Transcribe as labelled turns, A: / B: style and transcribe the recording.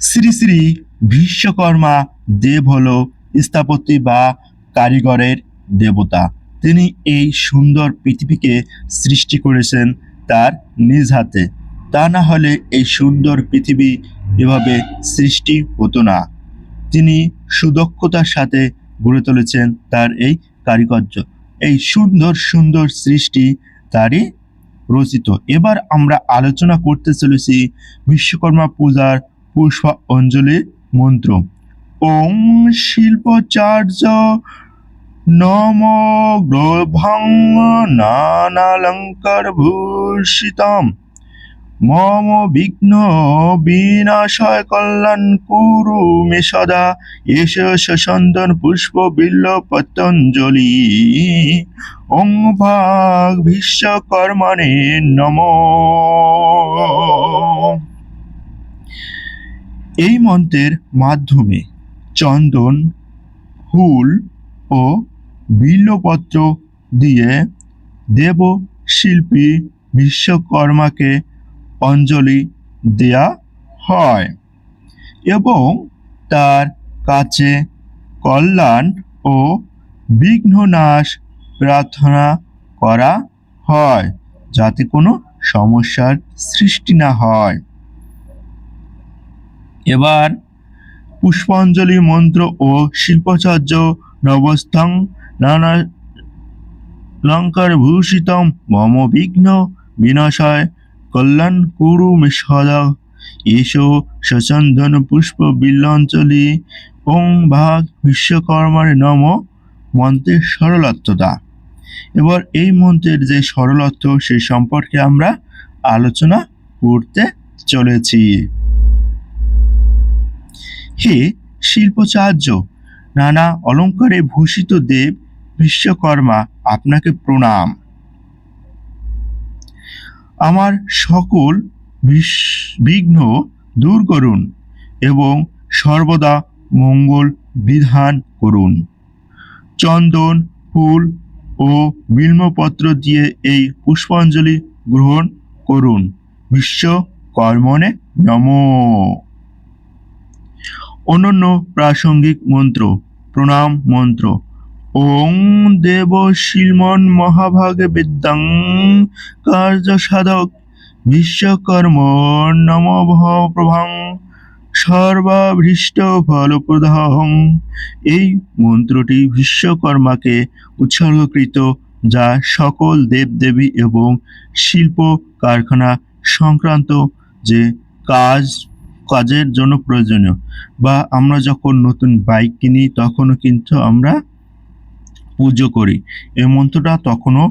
A: শ্রী শ্রী বিশ্বকর্মা দেব হল স্থাপত্যি বা কারিগরের দেবতা। তিনি এই সুন্দর পৃথিবীকে সৃষ্টি করেছেন তার নিজ হাতে। তা না হলে এই সুন্দর পৃথিবী এভাবে সৃষ্টি হতো না। তিনি সুদক্ষতার সাথে গড়ে তুলেছেন তার এই কারিকর্য এই সুন্দর সুন্দর সৃষ্টি তারই রচিত। এবার আমরা আলোচনা করতে চলেছি বিশ্বকর্মা পূজার পুষ্প অঞ্জলি মন্ত্র। ওং শিল্পচার্য নম গ্রভং নানালঙ্কার ভূষিতম। মম বিঘ্ন বিনাশয় কল্যাণ কুরু মে সদা। এস সন্দন পুষ্প বিল্ল পতঞ্জলি। ওং ভাগ বিশ্বকর্মণে নম। এই মন্ত্রের মাধ্যমে চন্দন, ফুল ও বিল্লপত্র দিয়ে দেব শিল্পী বিশ্বকর্মাকে অঞ্জলি দেয়া হয় এবং তার কাছে কল্যাণ ও বিঘ্ননাশ প্রার্থনা করা হয় যাতে কোনো সমস্যার সৃষ্টি না হয়। এবার পুষ্পাঞ্জলি মন্ত্র ও শিল্পচার্য নবস্থং নানা লঙ্কার ভূষিতম মম বিঘ্ন বিনাশায় কল্যাণ কুরু মে সদা এসো সচন্দন পুষ্প বিল্লাঞ্জলি। ওং ভাগ বিশ্বকর্মার নম। মন্ত্রের সরলত্বতা এবার এই মন্ত্রের যে সরলত্ব সে সম্পর্কে আমরা আলোচনা করতে চলেছি। হে শিল্পচার্য, নানা অলঙ্কারে ভূষিত দেব বিশ্বকর্মা, আপনাকে প্রণাম। আমার সকল বিঘ্ন দূর করুন এবং সর্বদা মঙ্গল বিধান করুন। চন্দন, ফুল ও বিল্বপত্র দিয়ে এই পুষ্পাঞ্জলি গ্রহণ করুন। বিশ্বকর্মণে নমঃ। অনন্য প্রাসঙ্গিক মন্ত্র, প্রণাম মন্ত্র। ওং দেব শিলমন মহাভাগে বিদ্যাং কার্য সাধক বিশ্বকর্ম নম প্রভাং সর্বাভীষ্ট ফলপ্রদহং। এই মন্ত্রটি বিশ্বকর্মাকে উৎসর্গকৃত যা সকল দেবদেবী এবং শিল্প কারখানা সংক্রান্ত যে কাজ কাজের জন্য প্রয়োজনীয়। বা আমরা যখন নতুন বাইক কিনি, তখনও কিন্তু আমরা পুজো করি। এই মন্ত্রটা তখনও